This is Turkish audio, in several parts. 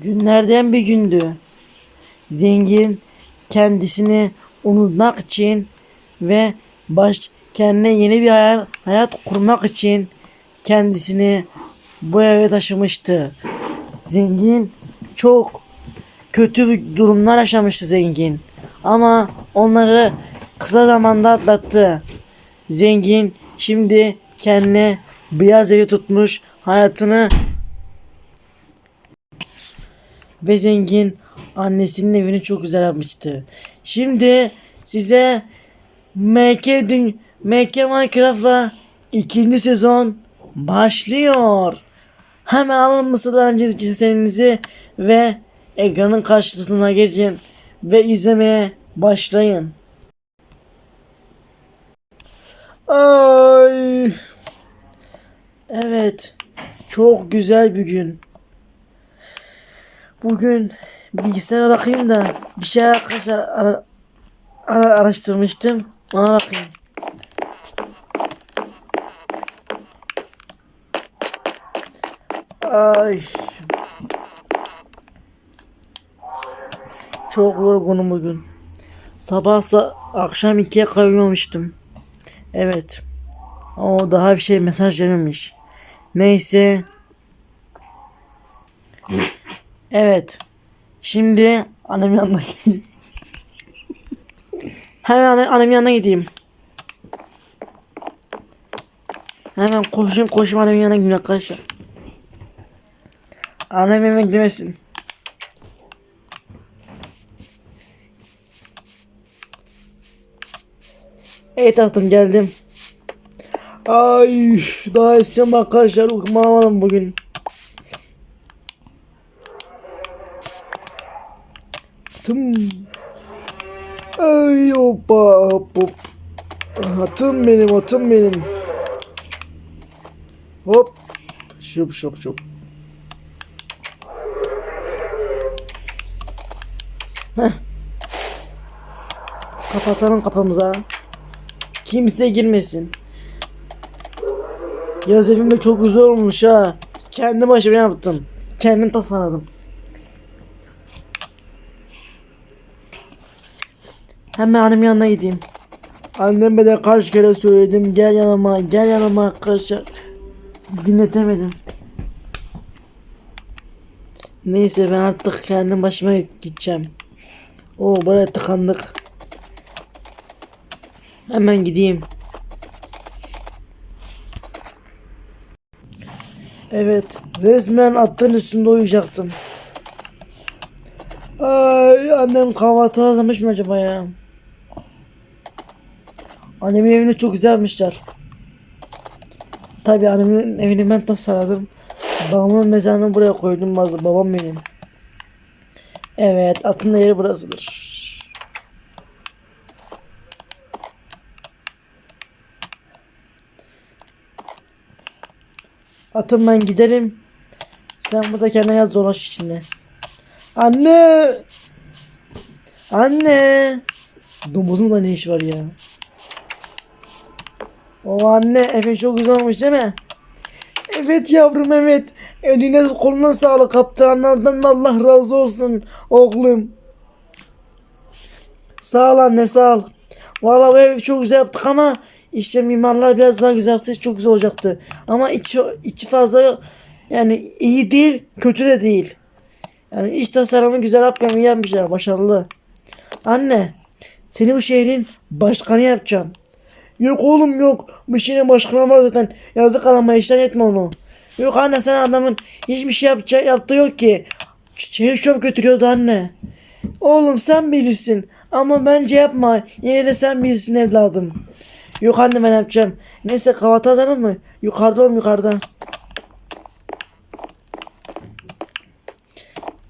Günlerden bir gündü. Zengin kendisini unutmak için ve baş kendine yeni bir hayal, hayat kurmak için kendisini bu eve taşımıştı. Zengin çok kötü durumlar yaşamıştı zengin. Ama onları kısa zamanda atlattı. Zengin şimdi kendine beyaz evi tutmuş hayatını ve zengin annesinin evini çok güzel yapmıştı. Şimdi size MK MK Minecraft'la ikinci sezon başlıyor. Hemen alın mısır önceki çizimlerinizi ve ekranın karşısına geçin ve izlemeye başlayın. Ay. Evet. Çok güzel bir gün. Bugün bilgisayara bakayım da bir şey arkadaşlar ara, ara- araştırmıştım. Ona bakayım. Ay. Çok yorgunum bugün. Sabahsa akşam ikiye kayıyormuştum. Evet. O daha bir şey mesaj gelmemiş. Neyse. Evet. Şimdi annemin yanına gideyim. Hemen anne, annemin yanına gideyim. Hemen koşayım koşayım annemin yanına gideyim arkadaşlar. Annem hemen demesin. Evet tatlım geldim. Ay daha eskiden arkadaşlar uykumam bugün. Tım. Ay hoppa hop hop. Atım benim atım benim. Hop. Şup şup şup. Heh. Kapatalım kapımıza. Kimse girmesin. Yaz evim de çok güzel olmuş ha. Kendi başıma yaptım. Kendim tasarladım. Hemen annemin yanına gideyim. Anneme de kaç kere söyledim gel yanıma gel yanıma arkadaşlar. Dinletemedim. Neyse ben artık kendim başıma gideceğim. Oo buraya tıkandık. Hemen gideyim. Evet, resmen atın üstünde uyuyacaktım. Ay annem kahvaltı hazırlamış mı acaba ya? Annemin evini çok güzelmişler. Tabii annemin evini ben tasarladım. Babamın mezarını buraya koydum bazı babam benim. Evet atın da yeri burasıdır. Atım ben giderim. Sen burada kendine yaz dolaş içinde. Anne! Anne! Domuzun da ne işi var ya? O anne Efe çok güzel olmuş değil mi? Evet yavrum evet. Eline koluna sağlık kaptanlardan da Allah razı olsun oğlum. Sağ ol anne sağ ol. Valla bu evi çok güzel yaptık ama işte mimarlar biraz daha güzel yapsaydı çok güzel olacaktı. Ama içi, içi fazla yani iyi değil kötü de değil. Yani iç tasarımı güzel yapmıyor yapmışlar başarılı. Anne seni bu şehrin başkanı yapacağım. Yok oğlum yok. Bu şehrin başkanı var zaten. Yazık alama işten etme onu. Yok anne sen adamın hiçbir şey yapacağı yaptığı yok ki. Ç- Şehir çöp götürüyordu anne. Oğlum sen bilirsin. Ama bence yapma. Yine de sen bilirsin evladım. Yok anne ben yapacağım. Neyse kahvaltı hazır mı? Yukarıda oğlum yukarıda.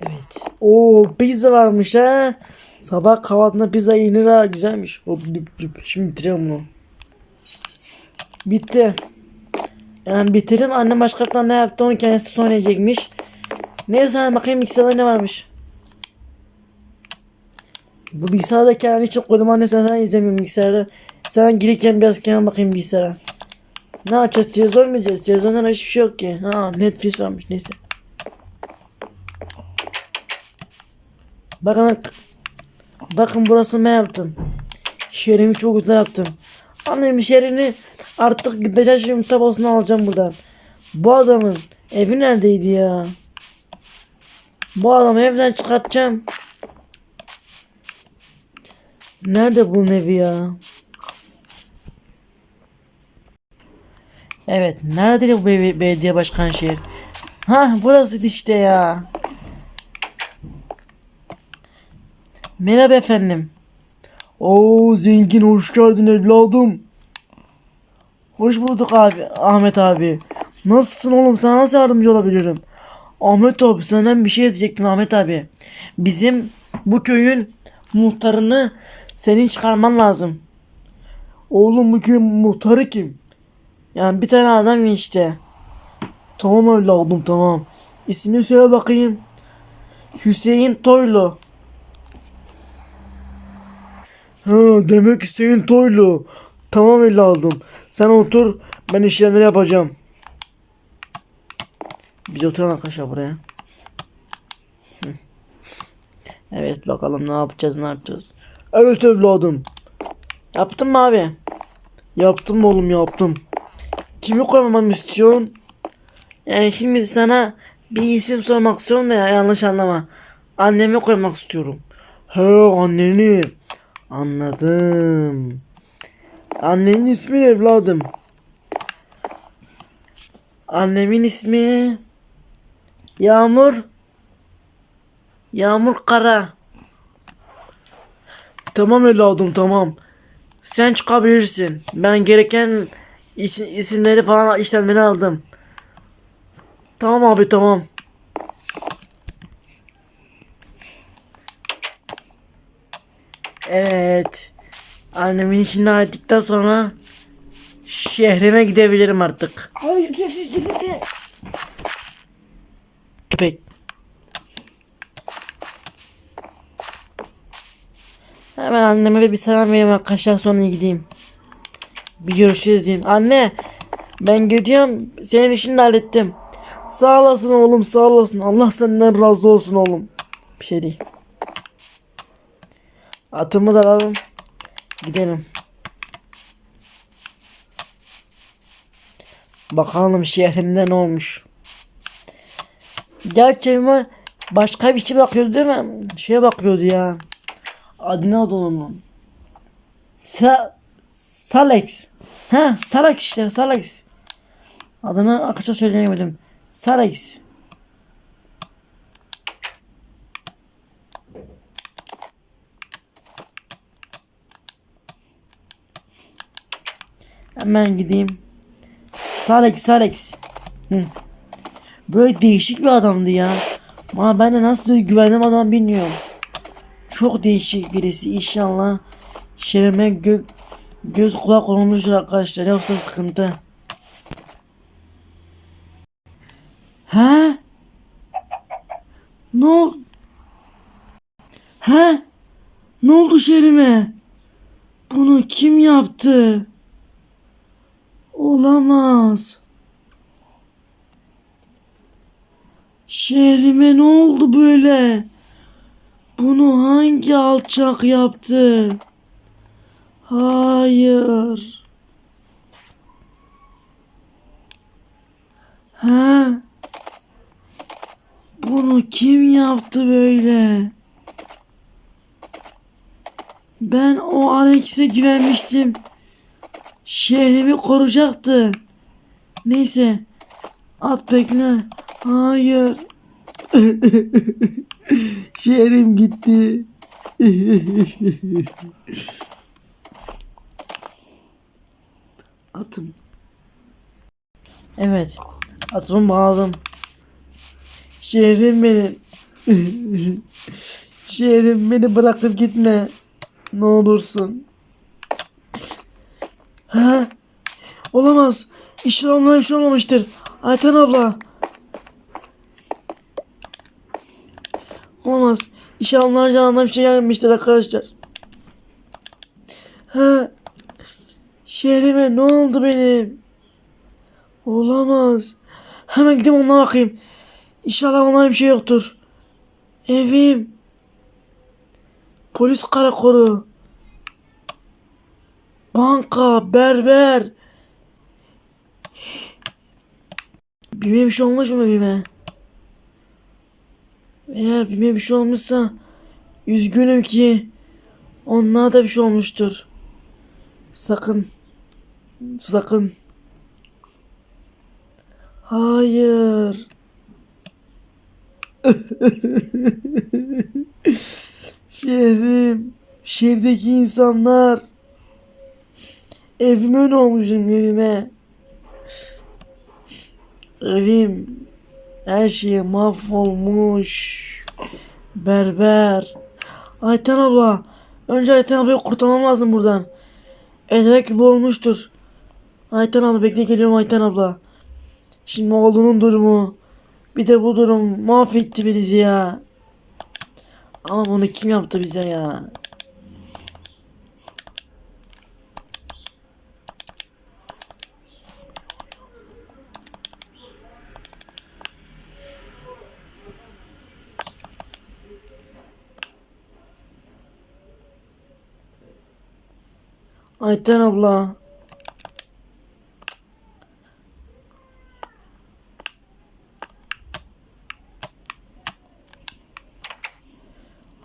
Evet. Oo pizza varmış ha. Sabah kahvaltında pizza yenir ha. Güzelmiş. Hop, düp, düp. Şimdi bitiriyorum bunu. Bitti. Yani bitirdim. Annem başka tane ne yaptı onu kendisi sonra yiyecekmiş. Neyse hani bakayım bilgisayarda ne varmış. Bu bilgisayarda kendim için koydum anne sen, sen izlemiyorum bilgisayarı. Sen girirken biraz kendim bakayım bilgisayara. Ne yapacağız? Televizyon mu yiyeceğiz? Televizyonda hiçbir şey yok ki. Ha Netflix varmış neyse. Bakın bakın burası ben yaptım. Şehrimi çok güzel yaptım. Annemin şehrini artık gideceğim şimdi tabasını alacağım buradan. Bu adamın evi neredeydi ya? Bu adamı evden çıkartacağım. Nerede bunun evi ya? Evet, nerede bu be- belediye başkan şehir? Ha, burası işte ya. Merhaba efendim. Oo zengin hoş geldin evladım. Hoş bulduk abi Ahmet abi. Nasılsın oğlum sana nasıl yardımcı olabilirim? Ahmet abi senden bir şey diyecektim Ahmet abi. Bizim bu köyün muhtarını senin çıkarman lazım. Oğlum bu köyün muhtarı kim? Yani bir tane adam işte. Tamam evladım tamam. İsmini söyle bakayım. Hüseyin Toylu. Ha, demek Hüseyin Toylu. Tamam evladım. Sen otur. Ben işlemleri yapacağım. Biz oturalım arkadaşlar buraya. Evet bakalım ne yapacağız ne yapacağız. Evet evladım. Yaptın mı abi? Yaptım oğlum yaptım. Kimi koymamamı istiyorsun? Yani şimdi sana bir isim sormak istiyorum da ya, yanlış anlama. Annemi koymak istiyorum. He anneni. Anladım. Annenin ismi ne evladım? Annemin ismi Yağmur Yağmur Kara. Tamam evladım tamam. Sen çıkabilirsin. Ben gereken isimleri falan işlemleri aldım. Tamam abi tamam. Evet. Annemin işini hallettikten sonra şehrime gidebilirim artık. Hayır kesin gitti. Köpek. Hemen anneme bir selam vereyim arkadaşlar sonra gideyim. Bir görüşürüz diyeyim. Anne ben gidiyorum senin işini hallettim. Sağ olasın oğlum sağ olasın. Allah senden razı olsun oğlum. Bir şey değil. Atımı da alalım. Gidelim. Bakalım şehrimde ne olmuş. Gerçi başka bir şey bakıyordu değil mi? Şeye bakıyordu ya. Adı ne onun? Sa Salex. Ha Salex işte Salex. Adını akışa söyleyemedim. Salex. Hemen gideyim. Salex Salex. Böyle değişik bir adamdı ya. Ama ben de nasıl güvendim adam bilmiyorum. Çok değişik birisi inşallah. Şerime gö göz kulak olmuştur arkadaşlar yoksa sıkıntı. Ha? Ne oldu? Ha? Ne oldu şerime? Bunu kim yaptı? Olamaz. Şehrime ne oldu böyle? Bunu hangi alçak yaptı? Hayır. Ha? Bunu kim yaptı böyle? Ben o Alex'e güvenmiştim. Şehrimi koruyacaktı. Neyse. At bekle. Hayır. Şehrim gitti. Atım. Evet. Atımı bağladım. Şehrim benim. Şehrim beni bırakıp gitme. Ne olursun. Ha? Olamaz. İşler onlara bir şey olmamıştır. Ayten abla. Olamaz. İnşallah onlar canına bir şey gelmiştir arkadaşlar. Ha? Şehrime ne oldu benim? Olamaz. Hemen gidip onlara bakayım. İnşallah onlara bir şey yoktur. Evim. Polis karakolu. Banka, berber. Bime bir şey olmuş mu Bime? Eğer Bime bir şey olmuşsa üzgünüm ki onlara da bir şey olmuştur. Sakın. Sakın. Hayır. Şehrim. Şehirdeki insanlar. Evime ne olmuşum evime. Evim. Her şey mahvolmuş. Berber. Ayten abla. Önce Ayten ablayı kurtarmam lazım buradan. E demek ki olmuştur. Ayten abla bekle geliyorum Ayten abla. Şimdi oğlunun durumu. Bir de bu durum mahvetti bizi ya. Ama bunu kim yaptı bize ya? Ayten abla.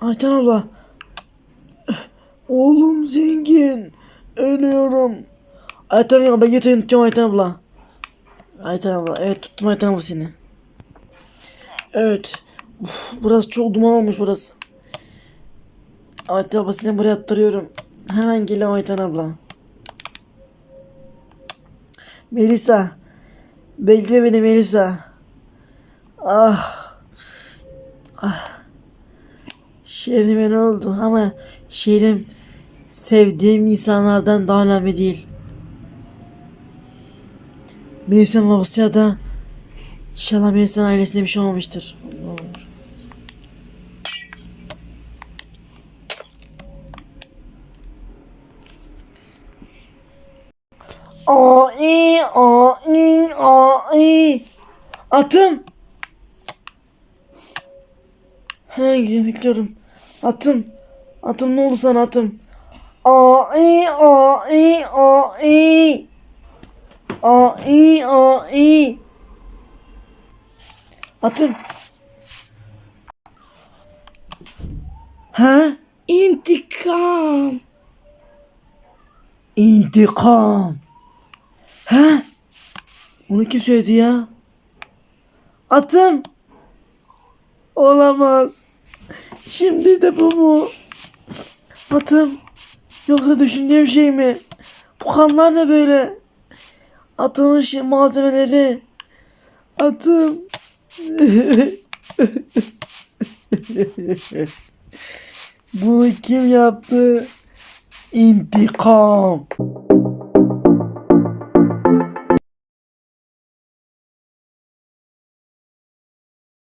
Ayten abla. Oğlum zengin. Ölüyorum. Ayten abla götürün tutacağım Ayten abla. Ayten abla evet tuttum Ayten abla seni. Evet. Uf, burası çok duman olmuş burası. Ayten abla seni buraya attırıyorum. Hemen geliyorum Ayten abla. Melisa. Bekle beni Melisa. Ah. Ah. Şehrime ne oldu ama şehrim sevdiğim insanlardan daha önemli değil. Melisa'nın babası ya da inşallah Melisa'nın ailesine bir şey olmamıştır. Ai ai ai Atım. He gidiyorum bekliyorum. Atım. Atım ne oldu sana atım? Ai ai ai Ai ai Atım. Ha? İntikam. İntikam. Ha? Onu kim söyledi ya? Atım. Olamaz. Şimdi de bu mu? Atım. Yoksa düşündüğüm şey mi? Bu kanlar ne böyle? Atımın şey, malzemeleri. Atım. Bunu kim yaptı? İntikam.